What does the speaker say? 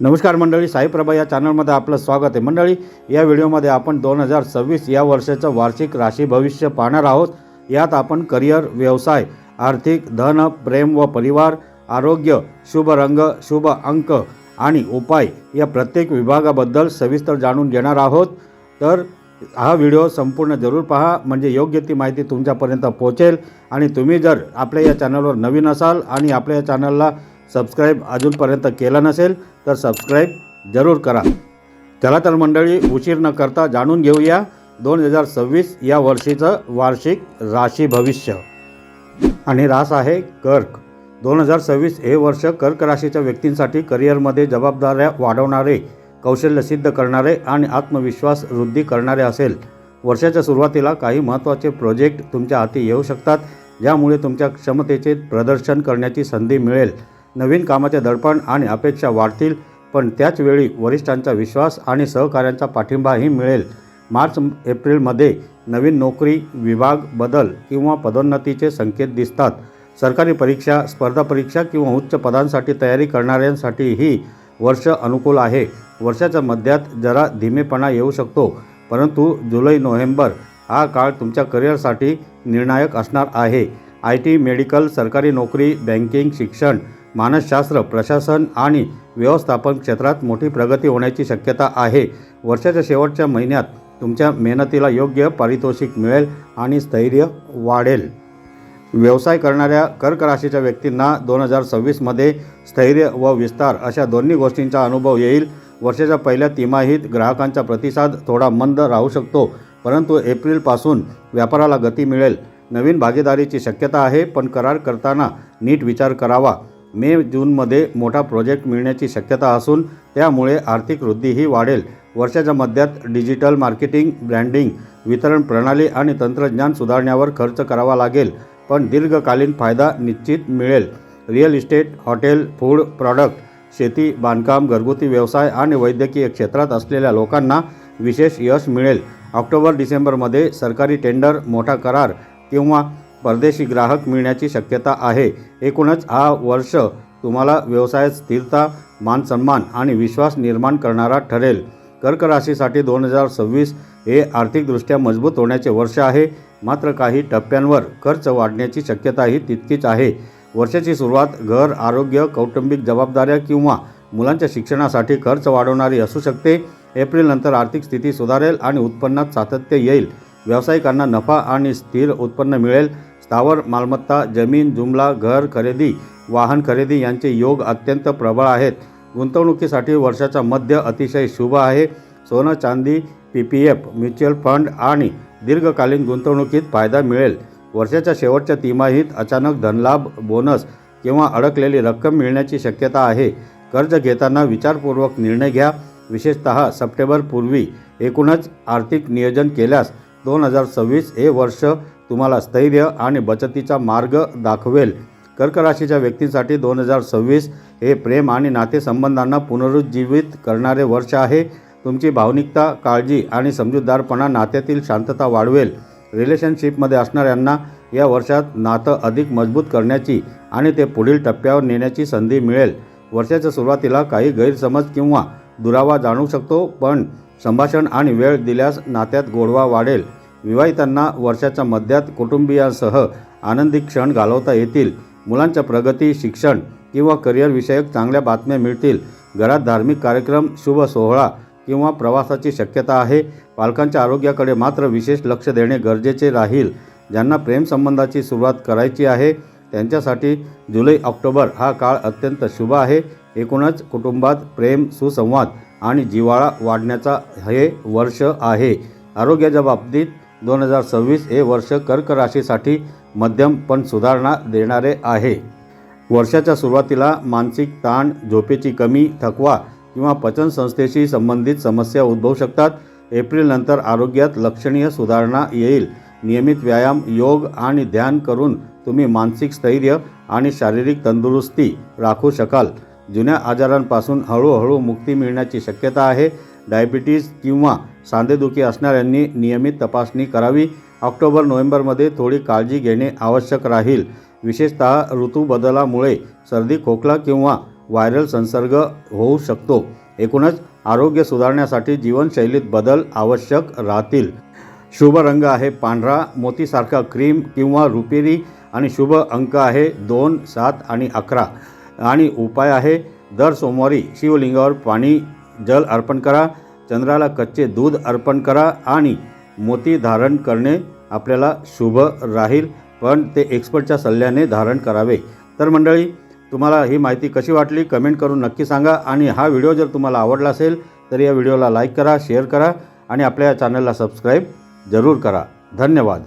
नमस्कार मंडळी साईप्रभा या चॅनलमध्ये आपलं स्वागत आहे. मंडळी या व्हिडिओमध्ये आपण दोन हजार सव्वीस या वर्षाचं वार्षिक राशी भविष्य पाहणार आहोत. यात आपण करिअर व्यवसाय आर्थिक धन प्रेम व परिवार आरोग्य शुभ रंग शुभ अंक आणि उपाय या प्रत्येक विभागाबद्दल सविस्तर जाणून घेणार आहोत. तर हा व्हिडिओ संपूर्ण जरूर पहा म्हणजे योग्य ती माहिती तुमच्यापर्यंत पोहोचेल. आणि तुम्ही जर आपल्या या चॅनलवर नवीन असाल आणि आपल्या या चॅनलला सबस्क्राईब अजूनपर्यंत केला नसेल तर सबस्क्राईब जरूर करा. चला तर मंडळी उशीर न करता जाणून घेऊया दोन हजार सव्वीस या वर्षीचं वार्षिक राशी भविष्य. आणि रास आहे कर्क. दोन हजार सव्वीस हे वर्ष कर्क राशीच्या व्यक्तींसाठी करिअरमध्ये जबाबदाऱ्या वाढवणारे कौशल्य सिद्ध करणारे आणि आत्मविश्वास वृद्धी करणारे असेल. वर्षाच्या सुरुवातीला काही महत्त्वाचे प्रोजेक्ट तुमच्या हाती येऊ शकतात ज्यामुळे तुमच्या क्षमतेचे प्रदर्शन करण्याची संधी मिळेल. नवीन कामाचे दडपण आणि अपेक्षा वाढतील पण त्याचवेळी वरिष्ठांचा विश्वास आणि सहकाऱ्यांचा पाठिंबाही मिळेल. मार्च एप्रिलमध्ये नवीन नोकरी विभाग बदल किंवा पदोन्नतीचे संकेत दिसतात. सरकारी परीक्षा स्पर्धा परीक्षा किंवा उच्च पदांसाठी तयारी करणाऱ्यांसाठीही वर्ष अनुकूल आहे. वर्षाच्या मध्यात जरा धीमेपणा येऊ शकतो परंतु जुलै नोव्हेंबर हा काळ तुमच्या करिअरसाठी निर्णायक असणार आहे. आय टी मेडिकल सरकारी नोकरी बँकिंग शिक्षण मानसशास्त्र प्रशासन आणि व्यवस्थापन क्षेत्रात मोठी प्रगती होण्याची शक्यता आहे. वर्षाच्या शेवटच्या महिन्यात तुमच्या मेहनतीला योग्य पारितोषिक मिळेल आणि स्थैर्य वाढेल. व्यवसाय करणाऱ्या कर्क राशीच्या व्यक्तींना दोन हजार सव्वीसमध्ये स्थैर्य व विस्तार अशा दोन्ही गोष्टींचा अनुभव येईल. वर्षाच्या पहिल्या तिमाहीत ग्राहकांचा प्रतिसाद थोडा मंद राहू शकतो परंतु एप्रिलपासून व्यापाराला गती मिळेल. नवीन भागीदारीची शक्यता आहे पण करार करताना नीट विचार करावा. मे जूनमध्ये मोठा प्रोजेक्ट मिळण्याची शक्यता असून त्यामुळे आर्थिक वृद्धीही वाढेल. वर्षाच्या मध्यात डिजिटल मार्केटिंग ब्रँडिंग वितरण प्रणाली आणि तंत्रज्ञान सुधारण्यावर खर्च करावा लागेल पण दीर्घकालीन फायदा निश्चित मिळेल. Real estate hotel food product शेती बांधकाम घरगुती व्यवसाय आणि वैद्यकीय क्षेत्रात असलेल्या लोकांना विशेष यश मिळेल. ऑक्टोबर डिसेंबरमध्ये सरकारी टेंडर मोठा करार किंवा परदेशी ग्राहक मिळण्याची शक्यता आहे. एकूणच हा वर्ष तुम्हाला व्यवसायात स्थिरता मानसन्मान आणि विश्वास निर्माण करणारा ठरेल. कर्क राशीसाठी दोन हजार सव्वीस हे आर्थिकदृष्ट्या मजबूत होण्याचे वर्ष आहे. मात्र काही टप्प्यांवर खर्च वाढण्याची शक्यताही तितकीच आहे. वर्षाची सुरुवात घर आरोग्य कौटुंबिक जबाबदाऱ्या किंवा मुलांच्या शिक्षणासाठी खर्च वाढवणारी असू शकते. एप्रिलनंतर आर्थिक स्थिती सुधारेल आणि उत्पन्नात सातत्य येईल. व्यावसायिकांना नफा आणि स्थिर उत्पन्न मिळेल. स्थावर मालमत्ता जमीन जुमला घर खरेदी वाहन खरेदी यांचे योग अत्यंत प्रबळ आहेत. गुंतवणुकीसाठी वर्षाचा मध्य अतिशय शुभ आहे. सोनं चांदी P P F mutual fund आणि दीर्घकालीन गुंतवणुकीत फायदा मिळेल. वर्षाच्या शेवटच्या तिमाहीत अचानक धनलाभ बोनस किंवा अडकलेली रक्कम मिळण्याची शक्यता आहे. कर्ज घेताना विचारपूर्वक निर्णय घ्या. विशेषतः सप्टेंबरपूर्वी एकूणच आर्थिक नियोजन केल्यास दोन हजार सव्वीस हे वर्ष तुम्हाला स्थैर्य आणि बचतीचा मार्ग दाखवेल. कर्कराशीच्या व्यक्तींसाठी दोन हजार सव्वीस हे प्रेम आणि नातेसंबंधांना पुनरुज्जीवित करणारे वर्ष आहे. तुमची भावनिकता काळजी आणि समजूतदारपणा नात्यातील शांतता वाढवेल. रिलेशनशिपमध्ये असणाऱ्यांना या वर्षात नातं अधिक मजबूत करण्याची आणि ते पुढील टप्प्यावर नेण्याची संधी मिळेल. वर्षाच्या सुरुवातीला काही गैरसमज किंवा दुरावा जाणू शकतो पण संभाषण आणि वेळ दिल्यास नात्यात गोडवा वाढेल. विवाहितांना वर्षाच्या मध्यात कुटुंबियांसह आनंदी क्षण घालवता येतील. मुलांच्या प्रगती शिक्षण किंवा करिअरविषयक चांगल्या बातम्या मिळतील. घरात धार्मिक कार्यक्रम शुभ सोहळा किंवा प्रवासाची शक्यता आहे. पालकांच्या आरोग्याकडे मात्र विशेष लक्ष देणे गरजेचे राहील. ज्यांना प्रेमसंबंधाची सुरुवात करायची आहे त्यांच्यासाठी जुलै ऑक्टोबर हा काळ अत्यंत शुभ आहे. एकूणच कुटुंबात प्रेम सुसंवाद आणि जिव्हाळा वाढण्याचा हे वर्ष आहे. आरोग्याच्या बाबतीत दोन हजार सव्वीस हे वर्ष कर्क राशीसाठी मध्यम पण सुधारणा देणारे आहे. वर्षाच्या सुरुवातीला मानसिक ताण झोपेची कमी थकवा किंवा पचनसंस्थेशी संबंधित समस्या उद्भवू शकतात. एप्रिलनंतर आरोग्यात लक्षणीय सुधारणा येईल. नियमित व्यायाम योग आणि ध्यान करून तुम्ही मानसिक स्थैर्य आणि शारीरिक तंदुरुस्ती राखू शकाल. जुन्या आजारांपासून हळूहळू मुक्ती मिळण्याची शक्यता आहे. डायबिटीज किंवा सांधेदुखी असणाऱ्यांनी नियमित तपासणी करावी. ऑक्टोबर नोव्हेंबरमध्ये थोडी काळजी घेणे आवश्यक राहील. विशेषतः ऋतू बदलामुळे सर्दी खोकला किंवा व्हायरल संसर्ग होऊ शकतो. एकूणच आरोग्य सुधारण्यासाठी जीवनशैलीत बदल आवश्यक राहतील. शुभ रंग आहे पांढरा मोतीसारखा क्रीम किंवा रुपेरी आणि शुभ अंक आहे दोन सात आणि अकरा. आणि उपाय आहे दर सोमवारी शिवलिंगावर पाणी जल अर्पण करा चंद्राला कच्चे दूध अर्पण करा आणि मोती धारण करणे आपल्याला शुभ राहील पण ते एक्सपर्टच्या सल्ल्याने धारण करावे. तर मंडळी तुम्हाला ही माहिती कशी वाटली कमेंट करून नक्की सांगा आणि हा व्हिडिओ जर तुम्हाला आवडला असेल तर या व्हिडिओला लाईक करा शेअर करा आणि आपल्या चॅनलला सबस्क्राईब जरूर करा. धन्यवाद.